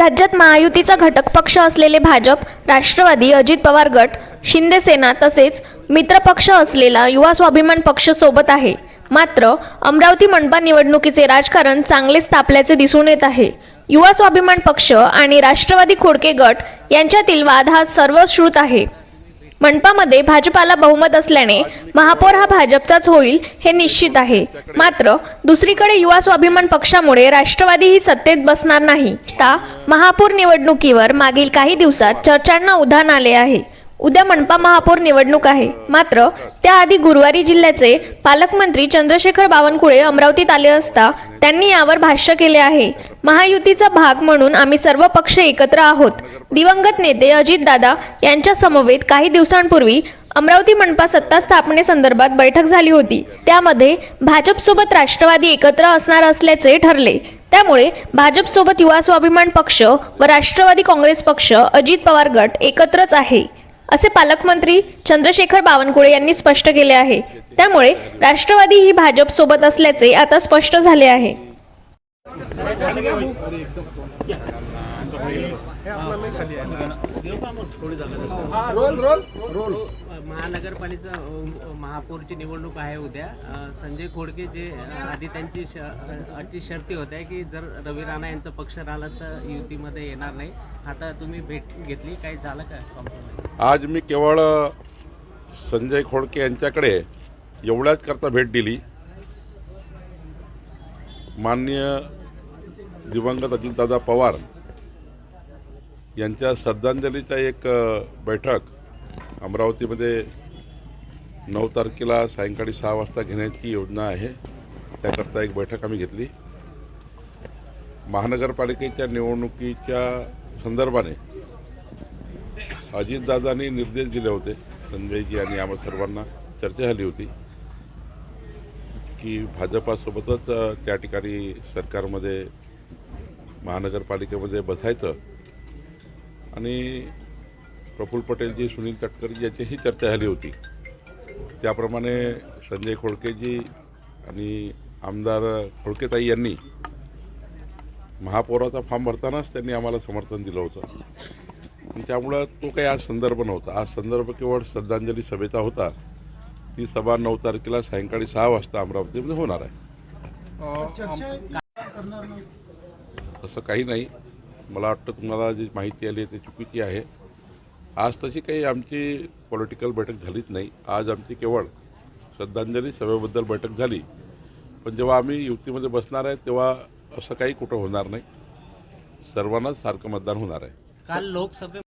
राज्यात महायुतीचा घटक पक्ष असलेले भाजप राष्ट्रवादी अजित पवार गट शिंदे सेना तसेच मित्रपक्ष असलेला युवा स्वाभिमान पक्ष सोबत आहे. मात्र अमरावती मनपा निवडणुकीचे राजकारण चांगलेच तापल्याचे दिसून येत आहे. युवा स्वाभिमान पक्ष आणि राष्ट्रवादी खोडके गट यांच्यातील वाद हा सर्वश्रुत आहे. मनपामध्ये भाजपाला बहुमत असल्याने महापौर हा भाजपचाच होईल हे निश्चित आहे. मात्र दुसरीकडे युवा स्वाभिमान पक्षामुळे राष्ट्रवादी ही सत्तेत बसणार नाही. ता महापौर निवडणुकीवर मागील काही दिवसात चर्चांना उधाण आले आहे. उद्या मनपा महापौर निवडणूक आहे. मात्र त्याआधी गुरुवारी जिल्ह्याचे पालकमंत्री चंद्रशेखर बावनकुळे अमरावतीत आले असता त्यांनी यावर भाष्य केले आहे. महायुतीचा भाग म्हणून आम्ही सर्व पक्ष एकत्र आहोत. दिवंगत नेते अजितदादा यांच्या समवेत काही दिवसांपूर्वी अमरावती मनपा सत्ता स्थापनेसंदर्भात बैठक झाली होती. त्यामध्ये भाजपसोबत राष्ट्रवादी एकत्र असणार असल्याचे ठरले. त्यामुळे भाजपसोबत युवा स्वाभिमान पक्ष व राष्ट्रवादी काँग्रेस पक्ष अजित पवार गट एकत्रच आहे. असे पालकमंत्री चंद्रशेखर बावनकुळे यांनी स्पष्ट केले आहे. त्यामुळे राष्ट्रवादी ही भाजप सोबत असल्याचे आता स्पष्ट झाले आहे. महानगरपालिका महापौरची निवडणूक आहे उद्या. संजय खोडके जे आधी त्यांची श अटी शर्ती होत्या की जर रवी राणा यांचा पक्ष राहिला तर युतीमध्ये येणार नाही. आता तुम्ही भेट घेतली काही झालं का कॉम्प्रोमाइज आज मी केवळ संजय खोडके यांच्याकडे एवढ्याच करता भेट दिली. माननीय दिवंगत अजितदादा पवार यांच्या श्रद्धांजलीचा एक बैठक अमरावतीमध्ये नऊ तारखेला सायंकाळी सहा वाजता घेण्याची योजना आहे. त्याकरता एक बैठक आम्ही घेतली. महानगरपालिकेच्या निवडणुकीच्या संदर्भाने अजितदादांनी निर्देश दिले होते संजयजी आणि आम्हा सर्वांना चर्चा झाली होती की भाजपासोबतच त्या ठिकाणी सरकारमध्ये महानगरपालिकेमध्ये बसायचं. आणि प्रफुल्ल पटेलजी सुनील तटकरजी यांच्याशी चर्चा झाली होती. त्याप्रमाणे संजय खोडकेजी आणि आमदार खोडकेताई यांनी महापौराचा फॉर्म भरतानाच त्यांनी आम्हाला समर्थन दिलं होतं. आणि त्यामुळं तो काही आज संदर्भ नव्हता. आज संदर्भ केवळ श्रद्धांजली सभेचा होता. ती सभा नऊ तारखेला सायंकाळी सहा वाजता अमरावतीमध्ये होणार आहे. तसं काही नाही. मला वाटतं तुम्हाला जी माहिती आली आहे ती चुकीची आहे. आज तशी काही आमची पॉलिटिकल बैठक झालीच नाही. आज आमची केवळ श्रद्धांजली सभेबद्दल बैठक झाली. पण जेव्हा आम्ही युतीमध्ये बसणार आहे तेव्हा असं काही कुठं होणार नाही. सर्वांनाच सारखं मतदान होणार आहे. काल लोकसभे